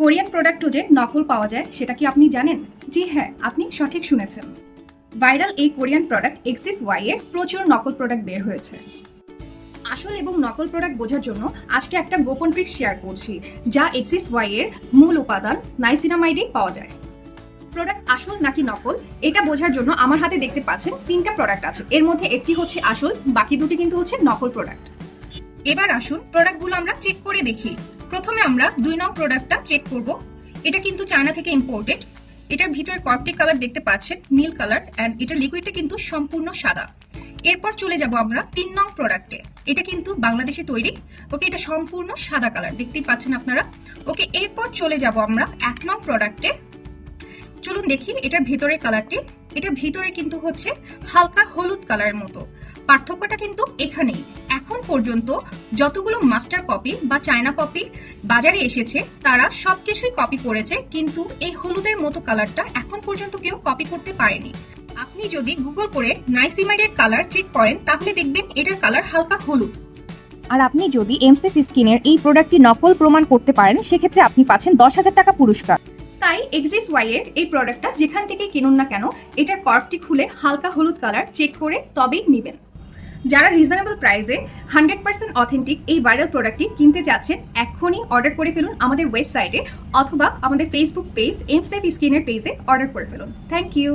Korean প্রোডাক্টও যে নকল পাওয়া যায়, সেটা কি আপনি জানেন? জি হ্যাঁ আপনি সঠিক শুনেছেন। ভাইরাল এই কোরিয়ান প্রোডাক্ট এক্সিস ওয়াই এর প্রচুর নকল প্রোডাক্ট বের হয়েছে। আসল এবং নকল প্রোডাক্ট বোঝার জন্য আজকে একটা গোপন ট্রিক শেয়ার করছি, যা এক্সিস ওয়াই এর মূল উপাদান নাইসিনামাইডেই পাওয়া যায়। প্রোডাক্ট আসল নাকি নকল? এটা বোঝার জন্য আমার হাতে দেখতে পাচ্ছেন তিনটা প্রোডাক্ট আছে। এর মধ্যে একটি হচ্ছে আসল, বাকি দুটি কিন্তু হচ্ছে নকল প্রোডাক্ট। এবার আসুন প্রোডাক্টগুলো আমরা চেক করে দেখি। প্রথমে আমরা দুই নং প্রোডাক্টটা চেক করব। এটা কিন্তু চায়না থেকে ইম্পোর্টেড এটার ভিতরে কর্পটিক কালার দেখতে পাচ্ছেন, নীল কালার অ্যান্ড এটার লিকুইডটা কিন্তু সম্পূর্ণ সাদা। এরপর চলে যাব আমরা তিন নং প্রোডাক্টে এটা কিন্তু বাংলাদেশে তৈরি। ওকে, এটা সম্পূর্ণ সাদা কালার দেখতেই পাচ্ছেন আপনারা। ওকে, এরপর চলে যাব আমরা এক নং প্রোডাক্টে চলুন দেখি এটার ভেতরের কালারটি এটার ভিতরে কিন্তু হচ্ছে হালকা হলুদ কালারের মতো। পার্থক্যটা কিন্তু এখানেই। এখন পর্যন্ত যতগুলো মাস্টার কপি বা চায়না কপি বাজারে এসেছে তারা সবকিছুই কপি করেছে কিন্তু এই হলুদের মতো কালারটা এখন পর্যন্ত কেউ কপি করতে পারেনি। আপনি যদি গুগল করে নাইসিমাইডের কালার চেক করেন তাহলে দেখবেন এটার কালার হালকা হলুদ। আর আপনি যদি এমসেফ স্কিনের এই প্রোডাক্টটি নকল প্রমাণ করতে পারেন সেক্ষেত্রে আপনি পাচ্ছেন দশ হাজার টাকা পুরস্কার। তাই এক্সিস ওয়াই এর এই প্রোডাক্টটা যেখান থেকে কিনুন না কেন এটার কর্কটি খুলে হালকা হলুদ কালার চেক করে তবেই নেবেন। যারা রিজনেবল প্রাইসে হান্ড্রেড পার্সেন্ট অথেন্টিক এই ভাইরাল প্রোডাক্টটি কিনতে চাচ্ছেন, এখনই অর্ডার করে ফেলুন আমাদের ওয়েবসাইটে অথবা আমাদের ফেসবুক পেজ এমসেফ স্ক্রিনের পেজে অর্ডার করে ফেলুন। Thank you